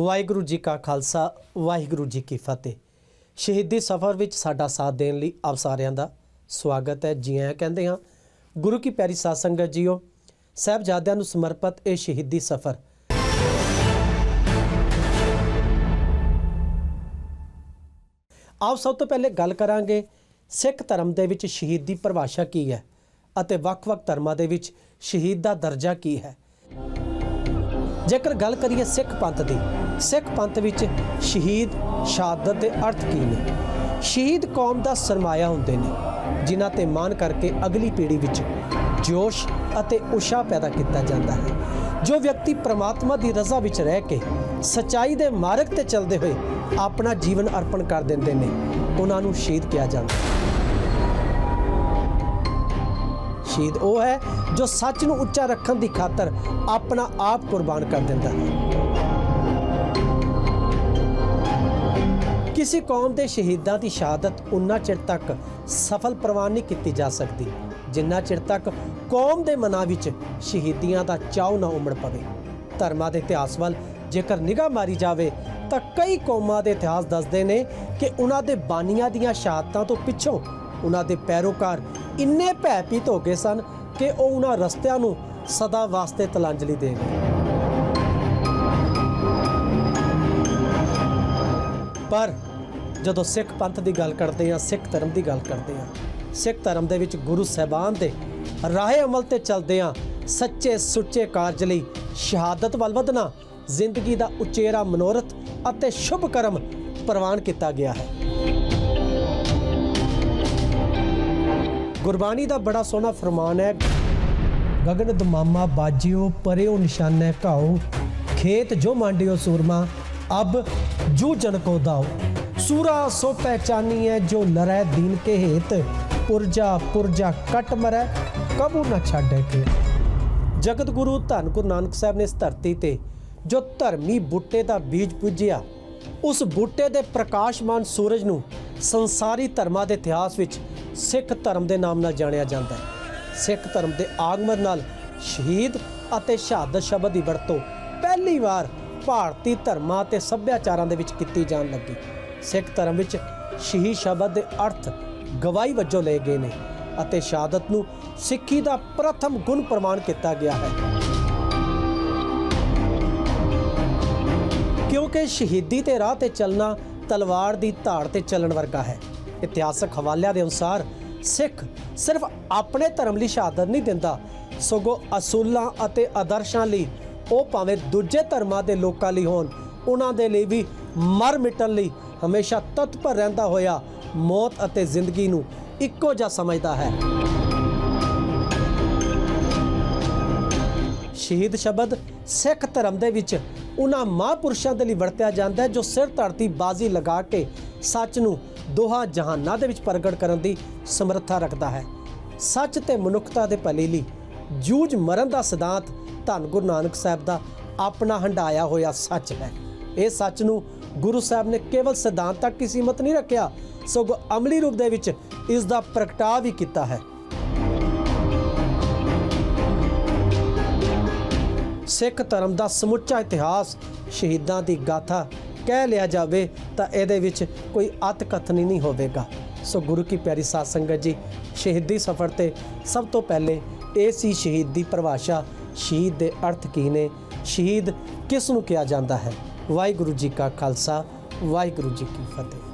ਵਾਹਿਗੁਰੂ ਜੀ ਕਾ ਖਾਲਸਾ, ਵਾਹਿਗੁਰੂ ਜੀ ਕੀ ਫਤਿਹ। ਸ਼ਹੀਦੀ ਸਫ਼ਰ ਵਿੱਚ ਸਾਡਾ ਸਾਥ ਦੇਣ ਲਈ ਆਪ ਸਾਰਿਆਂ ਦਾ ਸਵਾਗਤ ਹੈ। ਜੀ ਆਇਆਂ ਕਹਿੰਦੇ ਹਾਂ, ਗੁਰੂ ਕੀ ਪਿਆਰੀ ਸਾਧ ਸੰਗਤ ਜੀਓ, ਸਾਹਿਬਜ਼ਾਦਿਆਂ ਨੂੰ ਸਮਰਪਿਤ ਇਹ ਸ਼ਹੀਦੀ ਸਫ਼ਰ। ਆਓ ਸਭ ਤੋਂ ਪਹਿਲੇ ਗੱਲ ਕਰਾਂਗੇ, ਸਿੱਖ ਧਰਮ ਦੇ ਵਿੱਚ ਸ਼ਹੀਦ ਦੀ ਪਰਿਭਾਸ਼ਾ ਕੀ ਹੈ ਅਤੇ ਵੱਖ-ਵੱਖ ਧਰਮਾਂ ਦੇ ਵਿੱਚ ਸ਼ਹੀਦ ਦਾ ਦਰਜਾ ਕੀ ਹੈ। ਜੇਕਰ ਗੱਲ ਕਰੀਏ ਸਿੱਖ ਪੰਥ ਦੀ, ਸਿੱਖ ਪੰਥ ਵਿੱਚ ਸ਼ਹੀਦ, ਸ਼ਹਾਦਤ ਦੇ ਅਰਥ ਕੀ ਨੇ? ਸ਼ਹੀਦ ਕੌਮ ਦਾ ਸਰਮਾਇਆ ਹੁੰਦੇ ਨੇ, ਜਿਨ੍ਹਾਂ ਤੇ ਮਾਣ ਕਰਕੇ ਅਗਲੀ ਪੀੜ੍ਹੀ ਵਿੱਚ ਜੋਸ਼ ਅਤੇ ਉਸ਼ਾ ਪੈਦਾ ਕੀਤਾ ਜਾਂਦਾ ਹੈ। ਜੋ ਵਿਅਕਤੀ ਪ੍ਰਮਾਤਮਾ ਦੀ ਰਜ਼ਾ ਵਿੱਚ ਰਹਿ ਕੇ ਸਚਾਈ ਦੇ ਮਾਰਗ ਤੇ ਚੱਲਦੇ ਹੋਏ ਆਪਣਾ ਜੀਵਨ ਅਰਪਣ ਕਰ ਦਿੰਦੇ ਨੇ, ਉਹਨਾਂ ਨੂੰ ਸ਼ਹੀਦ ਕਿਹਾ ਜਾਂਦਾ ਹੈ। ਸ਼ਹੀਦ ਉਹ ਹੈ ਜੋ ਸੱਚ ਨੂੰ ਉੱਚਾ ਰੱਖਣ ਦੀ ਖਾਤਰ ਆਪਣਾ ਆਪ ਕੁਰਬਾਨ ਕਰ ਦਿੰਦਾ ਹੈ। ਕਿਸੇ ਕੌਮ ਦੇ ਸ਼ਹੀਦਾਂ ਦੀ ਸ਼ਹਾਦਤ ਉਨਾ ਚਿਰ ਤੱਕ ਸਫਲ ਪ੍ਰਵਾਨ ਨਹੀਂ ਕੀਤੀ ਜਾ ਸਕਦੀ, ਜਿੰਨਾ ਚਿਰ ਤੱਕ ਕੌਮ ਦੇ ਮਨਾਂ ਵਿੱਚ ਸ਼ਹੀਦੀਆਂ ਦਾ ਚਾਉ ਨਾ ਉਮੜ ਪਵੇ। ਧਰਮਾਂ ਦੇ ਇਤਿਹਾਸ ਵੱਲ ਜੇਕਰ ਨਿਗਾਹ ਮਾਰੀ ਜਾਵੇ, ਤਾਂ ਕਈ ਕੌਮਾਂ ਦੇ ਇਤਿਹਾਸ ਦੱਸਦੇ ਨੇ ਕਿ ਉਹਨਾਂ ਦੇ ਬਾਨੀਆਂ ਦੀਆਂ ਸ਼ਹਾਦਤਾਂ ਤੋਂ ਪਿੱਛੋਂ ਉਹਨਾਂ ਦੇ ਪੈਰੋਕਾਰ ਇੰਨੇ ਭੈਭੀਤ ਹੋ ਗਏ ਸਨ ਕਿ ਉਹ ਉਹਨਾਂ ਰਸਤਿਆਂ ਨੂੰ ਸਦਾ ਵਾਸਤੇ ਤਲਾਂਜਲੀ ਦੇ ਗਏ। ਪਰ ਜਦੋਂ ਸਿੱਖ ਪੰਥ ਦੀ ਗੱਲ ਕਰਦੇ ਹਾਂ, ਸਿੱਖ ਧਰਮ ਦੀ ਗੱਲ ਕਰਦੇ ਹਾਂ, ਸਿੱਖ ਧਰਮ ਦੇ ਵਿੱਚ ਗੁਰੂ ਸਾਹਿਬਾਨ ਦੇ ਰਾਹੇ ਅਮਲ ਤੇ ਚੱਲਦੇ ਆ ਸੱਚੇ ਸੁੱਚੇ ਕਾਰਜ ਲਈ ਸ਼ਹਾਦਤ ਵੱਲ ਵਧਣਾ, ਜ਼ਿੰਦਗੀ ਦਾ ਉਚੇਰਾ ਮਨੋਰਥ ਅਤੇ ਸ਼ੁਭ ਕਰਮ ਪ੍ਰਵਾਨ ਕੀਤਾ ਗਿਆ ਹੈ। ਗੁਰਬਾਣੀ ਦਾ ਬੜਾ ਸੋਹਣਾ ਫਰਮਾਨ ਹੈ ਗਗਨ ਦਮਾਮਾ ਬਾਜਿਓ, ਪਰਿਓ ਨਿਸ਼ਾਨੇ ਘਾਓ, ਖੇਤ ਜੋ ਮਾਂਡਿਓ ਸੂਰਮਾ, ਅਬ ਜੂ ਜਨ ਕੋ ਦਾਓ। ਸੂਰਾ ਸੋ ਪਹਿਚਾਨੀਐ ਜੋ ਲਰੈ ਦੀਨ ਕੇ ਹੇਤ, ਪੁਰਜਾ ਪੁਰਜਾ ਕਟ ਮਰੈ, ਕਬੂ ਨਾ ਛਾੜੈ ਕੇ। ਜਗਤ ਗੁਰੂ ਧੰਨ ਗੁਰੂ ਨਾਨਕ ਸਾਹਿਬ ਨੇ ਇਸ ਧਰਤੀ ਤੇ ਜੋ ਧਰਮੀ ਬੂਟੇ ਦਾ ਬੀਜ ਪੁੱਜਿਆ, ਉਸ ਬੂਟੇ ਦੇ ਪ੍ਰਕਾਸ਼ਮਾਨ ਸੂਰਜ ਨੂੰ ਸੰਸਾਰੀ ਧਰਮਾਂ ਦੇ ਇਤਿਹਾਸ ਵਿੱਚ ਸਿੱਖ ਧਰਮ ਦੇ ਨਾਮ ਨਾਲ ਜਾਣਿਆ ਜਾਂਦਾ ਹੈ। ਸਿੱਖ ਧਰਮ ਦੇ ਆਗਮਨ ਨਾਲ ਸ਼ਹੀਦ ਅਤੇ ਸ਼ਹਾਦਤ ਸ਼ਬਦ ਦੀ ਵਰਤੋਂ ਪਹਿਲੀ ਵਾਰ ਭਾਰਤੀ ਧਰਮਾਂ ਤੇ ਸੱਭਿਆਚਾਰਾਂ ਦੇ ਵਿੱਚ ਕੀਤੀ ਜਾਣ ਲੱਗੀ। ਸਿੱਖ ਧਰਮ ਵਿੱਚ ਸ਼ਹੀਦ ਸ਼ਬਦ ਦੇ ਅਰਥ ਗਵਾਹੀ ਵਜੋਂ ਲਏ ਗਏ ਨੇ ਅਤੇ ਸ਼ਹਾਦਤ ਨੂੰ ਸਿੱਖੀ ਦਾ ਪ੍ਰਥਮ ਗੁਣ ਪ੍ਰਮਾਣ ਕੀਤਾ ਗਿਆ ਹੈ। ਕਿਉਂਕਿ ਸ਼ਹੀਦੀ ਤੇ ਰਾਹ ਤੇ ਚੱਲਣਾ ਤਲਵਾਰ ਦੀ ਧਾੜ ਤੇ ਚੱਲਣ ਵਰਗਾ ਹੈ। ਇਤਿਹਾਸਕ ਹਵਾਲਿਆਂ ਦੇ ਅਨੁਸਾਰ ਸਿੱਖ ਸਿਰਫ ਆਪਣੇ ਧਰਮ ਲਈ ਸ਼ਹਾਦਤ ਨਹੀਂ ਦਿੰਦਾ, ਸਗੋਂ ਅਸੂਲਾਂ ਅਤੇ ਆਦਰਸ਼ਾਂ ਲਈ ਉਹ ਭਾਵੇਂ ਦੂਜੇ ਧਰਮਾਂ ਦੇ ਲੋਕਾਂ ਲਈ ਹੋਣ, ਉਹਨਾਂ ਦੇ ਲਈ ਵੀ ਮਰ ਮਿਟਣ ਲਈ ਹਮੇਸ਼ਾ ਤਤਪਰ ਰਹਿੰਦਾ ਹੋਇਆ ਮੌਤ ਅਤੇ ਜ਼ਿੰਦਗੀ ਨੂੰ ਇੱਕੋ ਜਿਹਾ ਸਮਝਦਾ ਹੈ। ਸ਼ਹੀਦ ਸ਼ਬਦ ਸਿੱਖ ਧਰਮ ਦੇ ਵਿੱਚ ਉਹਨਾਂ ਮਹਾਂਪੁਰਸ਼ਾਂ ਦੇ ਲਈ ਵਰਤਿਆ ਜਾਂਦਾ ਹੈ ਜੋ ਸਿਰ ਧਰਤੀ ਬਾਜ਼ੀ ਲਗਾ ਕੇ ਸੱਚ ਨੂੰ ਦੋਹਾਂ ਜਹਾਨਾਂ ਦੇ ਵਿੱਚ ਪ੍ਰਗਟ ਕਰਨ ਦੀ ਸਮਰੱਥਾ ਰੱਖਦਾ ਹੈ। ਸੱਚ ਤੇ ਮਨੁੱਖਤਾ ਦੇ ਭਲੇ ਲਈ ਜੂਝ ਮਰਨ ਦਾ ਸਿਧਾਂਤ ਧੰਨ ਗੁਰੂ ਨਾਨਕ ਸਾਹਿਬ ਦਾ ਆਪਣਾ ਹੰਡਾਇਆ ਹੋਇਆ ਸੱਚ ਹੈ। ਇਹ ਸੱਚ ਨੂੰ ਗੁਰੂ ਸਾਹਿਬ ਨੇ ਕੇਵਲ ਸਿਧਾਂਤ ਤੱਕ ਹੀ ਸੀਮਤ ਨਹੀਂ ਰੱਖਿਆ, ਸਗੋਂ ਅਮਲੀ ਰੂਪ ਦੇ ਵਿੱਚ ਇਸ ਦਾ ਪ੍ਰਗਟਾਅ ਵੀ ਕੀਤਾ ਹੈ। ਸਿੱਖ ਧਰਮ ਦਾ ਸਮੁੱਚਾ ਇਤਿਹਾਸ ਸ਼ਹੀਦਾਂ ਦੀ ਗਾਥਾ ਕਹਿ ਲਿਆ ਜਾਵੇ ਤਾਂ ਇਹਦੇ ਵਿੱਚ ਕੋਈ ਅਤ ਕਥਨੀ ਨਹੀਂ ਹੋਵੇਗਾ। ਸੋ ਗੁਰੂ ਕੀ ਪਿਆਰੀ ਸਾਧ ਸੰਗਤ ਜੀ, ਸ਼ਹੀਦੀ ਸਫ਼ਰ ਤੇ ਸਭ ਤੋਂ ਪਹਿਲੇ ਇਹ ਸੀ ਸ਼ਹੀਦ ਦੀ ਪਰਿਭਾਸ਼ਾ, ਸ਼ਹੀਦ ਦੇ ਅਰਥ ਕੀ ਨੇ, ਸ਼ਹੀਦ ਕਿਸ ਨੂੰ ਕਿਹਾ ਜਾਂਦਾ ਹੈ? ਵਾਹਿਗੁਰੂ ਜੀ ਕਾ ਖਾਲਸਾ, ਵਾਹਿਗੁਰੂ ਜੀ ਕੀ ਫਤਿਹ।